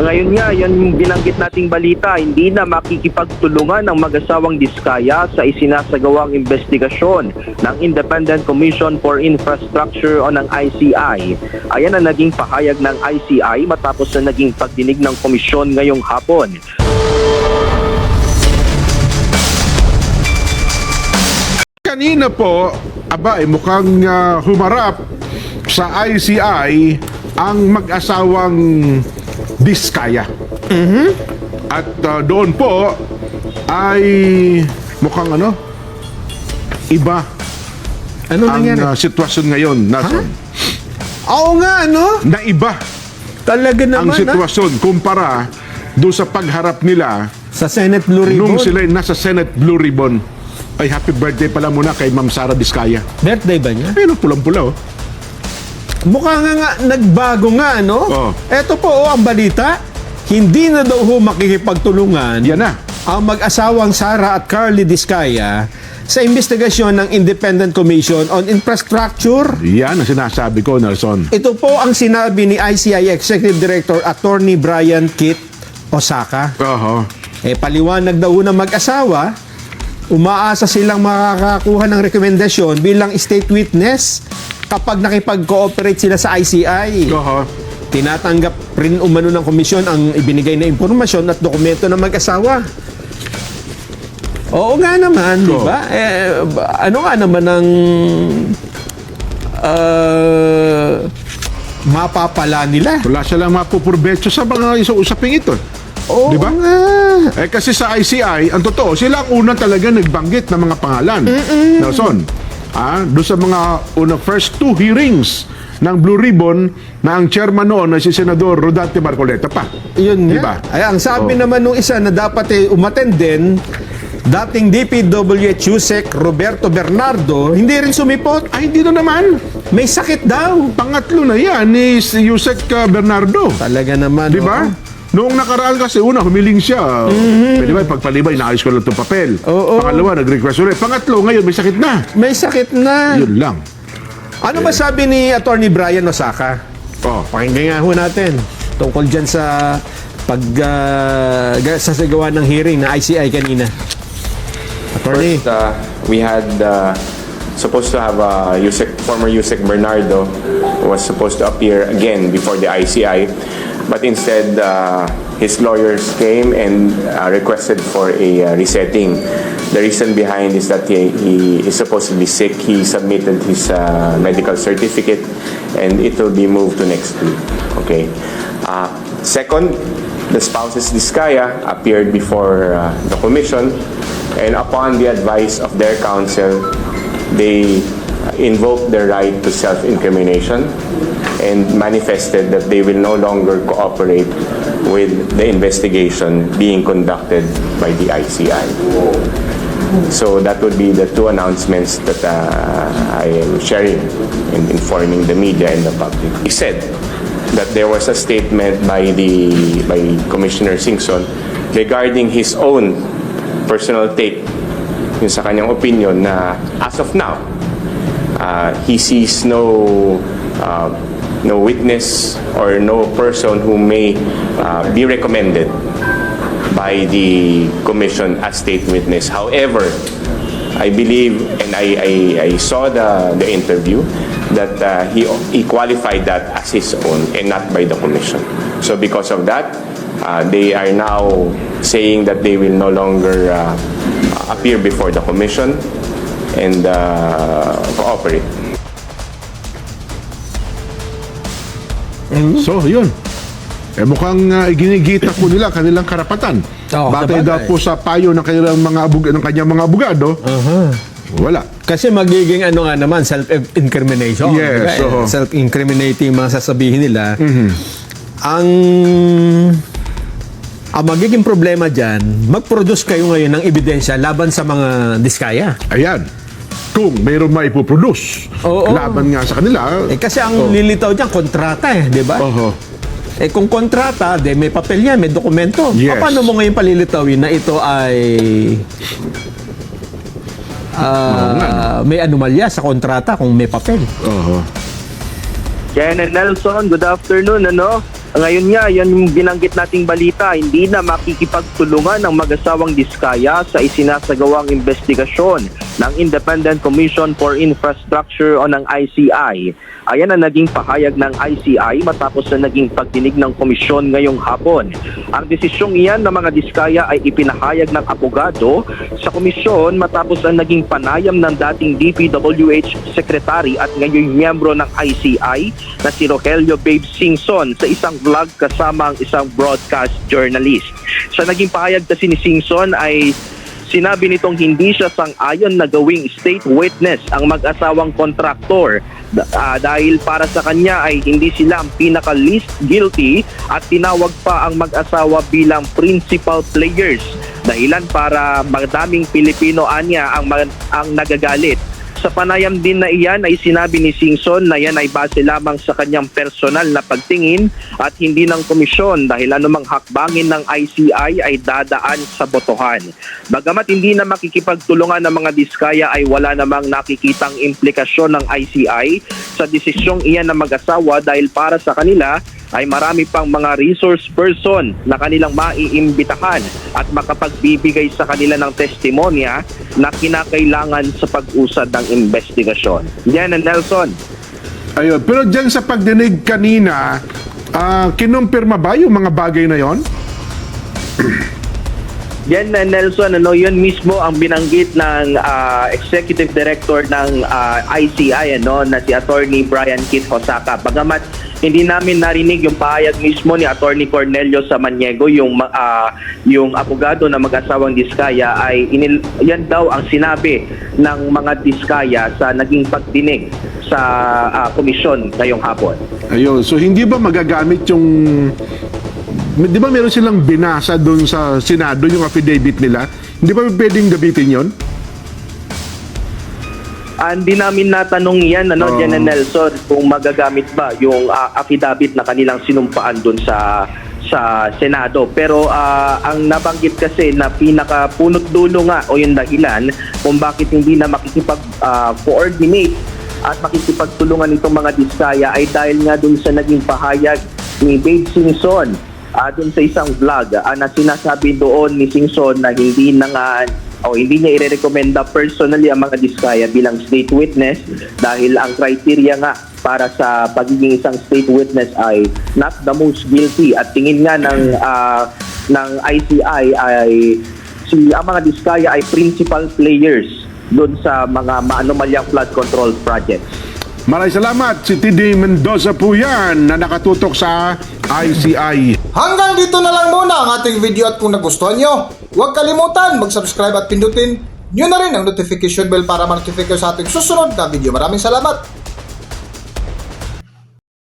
Ngayon nga, yan yung binanggit nating balita, hindi na makikipagtulungan ng mag-asawang Diskaya sa isinasagawang investigasyon ng Independent Commission for Infrastructure o ng ICI. Ayan ang naging pahayag ng ICI matapos na naging pagdinig ng komisyon ngayong hapon. Kanina po, aba, eh, mukhang ah, humarap sa ICI ang mag-asawang Diskaya. At ah, doon po ay mukhang ano, iba Ano ang nangyari? ah, sitwasyon ngayon. Nason. Oo nga, ano? Na iba Talaga ang naman, ah. sitwasyon kumpara doon sa pagharap nila Sa Senate Blue Ribbon. nung sila nasa Senate Blue Ribbon. Ay, happy birthday pala muna kay Ma'am Sara Diskaya. Birthday ba niya? Ayun, pulang-pula oh. Mukha nga nga, nagbago nga, no? Oo. Eto po, oh, ang balita. Hindi na daw ho makikipagtulungan Yan na. ang mag-asawang Sara at Carly Diskaya sa investigasyon ng Independent Commission on Infrastructure. Yan ang sinasabi ko, Nelson. Ito po ang sinabi ni ICI Executive Director Attorney Brian Kit Osaka. Oho. Eh, paliwanag daw ng mag-asawa, umaasa silang makakakuha ng rekomendasyon bilang state witness kapag nakipag-cooperate sila sa ICI. Oho. Tinatanggap rin umano ng komisyon ang ibinigay na impormasyon at dokumento ng mag-asawa. Oo nga naman, di ba? Eh, ano nga naman ang uh, mapapala nila? Wala silang mapupurbecho sa mga isang usaping ito. Oo Di ba? nga. Eh kasi sa ICI, ang totoo, sila ang unang talaga nagbanggit ng mga pangalan. Nelson, ah, doon sa mga una first two hearings ng Blue Ribbon na ang chairman noon ay si Senador Rodante Marcoleta pa. Yun Di nga. ba? Ay, ang sabi Oh. naman nung isa na dapat eh, umattend din, dating DPWH USEC Roberto Bernardo, hindi rin sumipot. Ay, hindi na naman. May sakit daw. Pangatlo na yan ni si Yusek uh, Bernardo. Talaga naman. Di ba? Oo. Noong nakaraan kasi, una, humiling siya. Pwede ba, pagpalibay, naayos ko lang itong papel. Mm-hmm. Oo. Pangalawa, nag-request ulit. Pangatlo, ngayon, may sakit na. May sakit na. Yun lang. Ano ba sabi ni Attorney Brian Osaka? Oh. Pakinggan nga ho natin tungkol dyan sa pag uh, sasagawa ng hearing na ICI kanina. Attorney. First, uh, we had uh, supposed to have uh, Yusek, former Yusek Bernardo was supposed to appear again before the ICI, but instead uh, his lawyers came and uh, requested for a uh, resetting. The reason behind is that he, he is supposed to be sick. He submitted his uh, medical certificate, and it will be moved to next week. Okay. Uh, second, the spouses Diskaya appeared before uh, the commission and upon the advice of their counsel, they invoked their right to self-incrimination and manifested that they will no longer cooperate with the investigation being conducted by the ICI. So that would be the two announcements that uh, I am sharing and informing the media and the public. He said that there was a statement by the by Commissioner Singson regarding his own personal take yung sa kanyang opinion na as of now uh, he sees no uh, no witness or no person who may uh, be recommended by the commission as state witness. However, I believe and I, I, I saw the, the interview that uh, he, he qualified that as his own and not by the commission. So because of that, uh, they are now saying that they will no longer uh, appear before the commission and uh, cooperate. So, yun. Eh mukhang uh, ginigita po nila kanilang karapatan. Oo, Batay daw po sa payo ng kanilang mga abog ng kanyang mga abogado. Wala. Kasi magiging ano nga naman, self-incrimination. Yes, Diba? Mm-hmm. Self-incriminating mga sasabihin nila. Ang ang magiging problema dyan, mag-produce kayo ngayon ng ebidensya laban sa mga diskaya. Ayan. Kung mayroon maipoproduce Oo. laban nga sa kanila. Eh kasi ang lilitaw dyan, kontrata eh, di ba? Oho. Eh kung kontrata, de may papel yan, may dokumento. Yes. Paano mo ngayon palilitawin na ito ay ah, may anomalya sa kontrata kung may papel? Oho. And Nelson, good afternoon. Ano? Ngayon nga, yan yung binanggit nating balita, hindi na makikipagtulungan ng mag-asawang Diskaya sa isinasagawang investigasyon ng Independent Commission for Infrastructure o ng ICI. Ayan ang naging pahayag ng ICI matapos na naging pagdinig ng komisyon ngayong hapon. Ang desisyong iyan ng mga Diskaya ay ipinahayag ng abogado sa komisyon matapos ang naging panayam ng dating DPWH Secretary at ngayon miyembro ng ICI na si Rogelio Babe Singson sa isang vlog kasama ang isang broadcast journalist. Sa naging pahayag kasi ni Singson ay sinabi nitong hindi siya sang-ayon na gawing state witness ang mag-asawang kontraktor. Ah, dahil para sa kanya ay hindi sila ang pinaka-least guilty at tinawag pa ang mag-asawa bilang principal players. Dahilan para madaming Pilipino anya ang, ang nagagalit sa panayam din na iyan ay sinabi ni Singson na yan ay base lamang sa kanyang personal na pagtingin at hindi ng komisyon dahil anumang hakbangin ng ICI ay dadaan sa botohan. Bagamat hindi na makikipagtulungan ng mga diskaya ay wala namang nakikitang implikasyon ng ICI sa desisyong iyan ng mag-asawa dahil para sa kanila ay marami pang mga resource person na kanilang maiimbitahan at makapagbibigay sa kanila ng testimonya na kinakailangan sa pag-usad ng investigasyon. Yan ang Nelson. Ayun. Pero dyan sa pagdinig kanina, ah, kinumpirma ba yung mga bagay na yon? Yan na Nelson, ano, yun mismo ang binanggit ng ah, Executive Director ng ah, ICI ano, na si Attorney Brian Kit Hosaka. Bagamat hindi namin narinig yung pahayag mismo ni Attorney Cornelio Samaniego, yung ah, yung abogado na mag-asawang Diskaya ay inil- yan daw ang sinabi ng mga Diskaya sa naging pagdinig sa ah, komisyon ngayong hapon. Ayun. So hindi ba magagamit yung Di ba meron silang binasa doon sa Senado yung affidavit nila? Hindi ba pwedeng gamitin yon? Ah, Hindi namin natanong yan, ano. Jen and Nelson, kung magagamit ba yung ah, affidavit na kanilang sinumpaan doon sa sa Senado. Pero ah, ang nabanggit kasi na pinaka-punot dulo nga o yung dahilan kung bakit hindi na makikipag-coordinate at makikipagtulungan itong mga diskaya ay dahil nga doon sa naging pahayag ni Babe Simpson uh, doon sa isang vlog ah, na sinasabi doon ni Simpson na hindi na nga o hindi niya irerekomenda personally ang mga diskaya bilang state witness dahil ang criteria nga para sa pagiging isang state witness ay not the most guilty at tingin nga ng ah, ng ICI ay si ang mga diskaya ay principal players doon sa mga maanomalyang flood control projects. Maraming salamat. Si TD Mendoza po yan na nakatutok sa ICI. Hanggang dito na lang muna ang ating video at kung nagustuhan nyo, huwag kalimutan mag-subscribe at pindutin nyo na rin ang notification bell para ma-notify kayo sa ating susunod na video. Maraming salamat!